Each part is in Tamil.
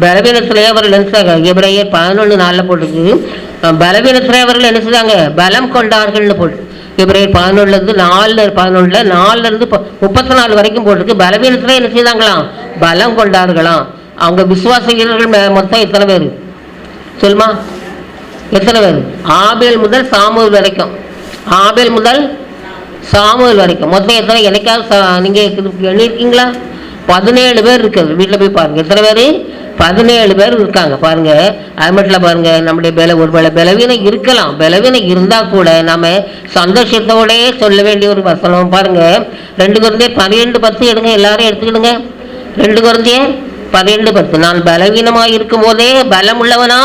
பலவீனத்திலே அவர்கள் என்ன செய்தாங்க? எபிரேயர் பதினொன்று நாளில் போட்டுருக்கு. பலவீனத்திலே அவர்கள் என்ன செய்தாங்க? பலம் கொண்டார்கள்னு போட்டு. பிப்ரவரி பதினொன்றுலேருந்து நாலு பதினொன்றில் நாலுலேருந்து முப்பத்தி நாலு வரைக்கும் போட்டிருக்கு. பலவீனத்தில் என்ன செய்தாங்களாம்? பலம் கொண்டார்களாம். அவங்க விசுவாச வீரர்கள் மொத்தம் எத்தனை பேர்? சொல்லுமா? எத்தனை பேர்? ஆபேல் முதல் சாமுவல் வரைக்கும். ஆபேல் முதல் சாமுவல் வரைக்கும். மொத்தம் எத்தனை? எனக்காவது சா- நீங்க எண்ணிருக்கீங்களா பதினேழு பேர் இருக்குது வீட்டில் போய் பாருங்கள் எத்தனை பேர்? பதினேழு பேர் இருக்காங்க. பாருங்க. அது மட்டும் பாருங்க நம்முடைய பல ஒரு பல பலவீனம் இருக்கலாம். பலவீனம் இருந்தால் கூட நம்ம சந்தோஷத்தோடயே சொல்ல வேண்டிய ஒரு வசனம். பாருங்க. ரெண்டு குழந்தைய பன்னிரெண்டு பத்து எடுங்க எல்லாரும் எடுத்துக்கிடுங்க. ரெண்டு குழந்தைய பன்னிரெண்டு பத்து. நான் பலவீனமாக இருக்கும் போதே பலம் உள்ளவனா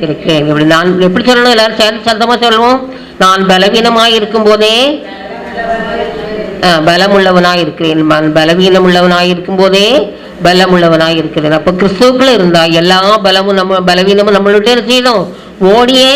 இருக்கேன். இப்படி நான் எப்படி சொல்லணும்? எல்லாரும் சேர்ந்து சந்தமாக சொல்லுவோம் நான் பலவீனமாக இருக்கும் போதே பலமுள்ளவனாய் இருக்கிறேன். நான் பலவீனம் உள்ளவனாய் இருக்கும் போதே பலமுள்ளவனாய் இருக்கிறேன். அப்போ கிறிஸ்துவுக்குள்ள இருந்தா எல்லா பலமும் நம்ம பலவீனமும் நம்மளுடைய செய்தோம். செய்யணும் ஓடியே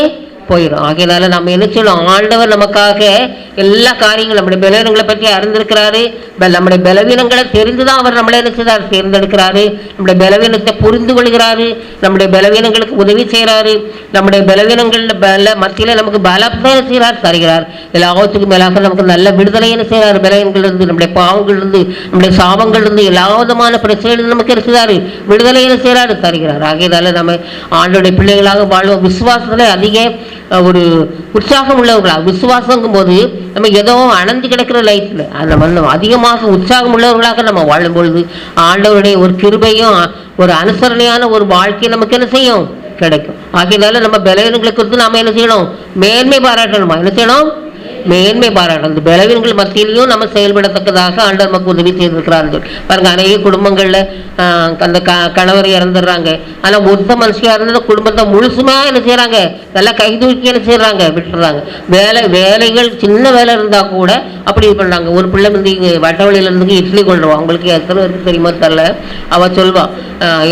போயிடும் ஆகையினால நம்ம என்ன செய்யணும்? ஆண்டவர் நமக்காக எல்லா காரியங்களும் நம்முடைய பலவீனங்களை பற்றி அறிந்திருக்கிறாரு. ப- நம்முடைய பலவீனங்களை தெரிந்துதான் அவர் நம்மளை என்ன செய்தார்? தேர்ந்தெடுக்கிறாரு. நம்முடைய பலவீனத்தை புரிந்து கொள்கிறாரு. நம்முடைய பலவீனங்களுக்கு உதவி செய்கிறாரு. நம்முடைய பலவீனங்கள் பல மத்தியில நமக்கு பலத்தை செய்கிறார்? தருகிறார். எல்லாத்துக்கும் மேலாக நமக்கு நல்ல விடுதலை என்ன செய்கிறார்? பலவீனங்கள் இருந்து நம்முடைய பாவங்கள் இருந்து நம்முடைய சாபங்கள் இருந்து எல்லா விதமான பிரச்சனைகள் நமக்கு இருக்கிறாரு செய்கிறாரு விடுதலை என்ன செய்கிறாரு? தருகிறார். ஆகையினால நம்ம ஆண்டோடைய பிள்ளைகளாக வாழ்வோம். விசுவாசத்துல அதிக ஒரு உற்சாகம் உள்ளவர்களா? விசுவாசங்கும் போது நம்ம ஏதோ அணைந்து கிடக்கிற லைஃப்ல அந்த நம்ம அதிகமாக உற்சாகம் உள்ளவர்களாக நம்ம வாழும் பொழுது ஆண்டவருடைய ஒரு கிருபையும் ஒரு அனுசரணையான ஒரு வாழ்க்கை நமக்கு என்ன செய்யும்? கிடைக்கும். ஆகையினால நம்ம பலவீனங்களை குறித்து நாம என்ன செய்யணும்? மேன்மை பாராட்டணுமா? என்ன செய்யணும்? மேன்மை பாராட்டணும். பலவீனங்கள் மத்தியிலையும் நம்ம செயல்படத்தக்கதாக ஆண்டவர் நமக்கு உதவி செய்திருக்கிறார்கள். பாருங்க அநேக குடும்பங்கள்ல ஆஹ், அந்த க கணவர் இறந்துடுறாங்க. ஆனா ஒத்த மனுஷியா இருந்தது குடும்பத்தை முழுசுமா என்ன செய்கிறாங்க நல்லா கை தூக்கி என்ன செய்கிறாங்க விட்டுறாங்க வேலை வேலைகள் சின்ன வேலை இருந்தா கூட அப்படி இது பண்றாங்க ஒரு பிள்ளை வந்து இங்கே வட்டவழியிலேருந்து இட்லி கொண்டு வருவா. உங்களுக்கு எத்தனை பேருக்கு தெரியுமோ தெரில அவள் சொல்வான்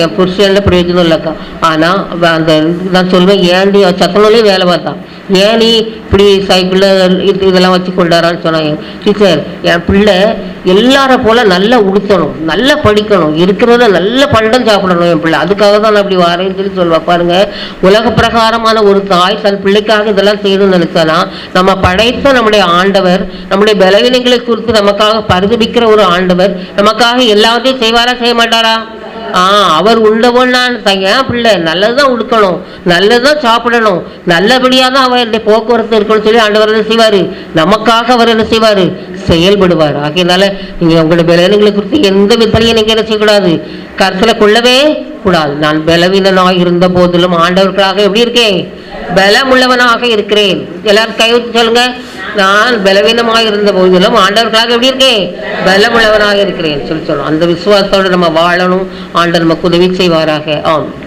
என் புருஷன்ல பிரயோஜனம் இல்லைக்கா. ஆனா அந்த நான் சொல்வேன் ஏன்டி அவ வேலை பார்த்தா ஏன் நீ இப்படி சைக்கிளில் இது இதெல்லாம் வச்சு கொண்டாரான்னு சொன்னாங்க. டீச்சர் என் பிள்ளை எல்லார போல நல்லா உடுத்தணும் நல்லா படிக்கணும் இருக்கிறத நல்ல பண்டம் சாப்பிடணும் என் பிள்ளை. அதுக்காக தான் நான் அப்படி வரேன்னு சொல்லி சொல்லுவா. பாருங்க உலக பிரகாரமான ஒரு தாய் தன் பிள்ளைக்காக இதெல்லாம் செய்யணும்னு நினைச்சானா நம்ம படைத்த நம்முடைய ஆண்டவர் நம்முடைய பலவீனங்களை குறித்து நமக்காக பரிதபிக்கிற ஒரு ஆண்டவர் நமக்காக எல்லாத்தையும் செய்வாரா செய்ய மாட்டாரா ஆ அவர் உண்டவன் நான் ஏன் பிள்ளை. நல்லதுதான் உடுக்கணும். நல்லதுதான் சாப்பிடணும். நல்லபடியாக தான் அவர் இந்த போக்குவரத்து இருக்கணும்னு சொல்லி ஆண்டவர் என்ன செய்வார்? நமக்காக அவர் என்ன செய்வார்? செயல்படுவார். ஆகையினால நீங்கள் உங்களுடைய பலவீனங்களை குறித்து எந்த விதத்தையும் நீங்கள் என்ன செய்யக்கூடாது. கருத்தில் கொள்ளவே கூடாது. நான் பலவீனனாக இருந்த போதிலும் ஆண்டவர்களாக எப்படி இருக்கேன்? பலமுள்ளவனாக இருக்கிறேன். எல்லாரும் கைவிட்டு சொல்லுங்கள் நான் பலவீனமாக இருந்த போதிலும் ஆண்டவர்களாக எப்படி இருக்கேன் பலமுள்ளவனாக இருக்கிறேன் சொல்லி. சொல்லணும் அந்த விசுவாசத்தோடு நம்ம வாழணும். ஆண்டவர் நமக்கு உதவி செய்வாராக. ஆம்.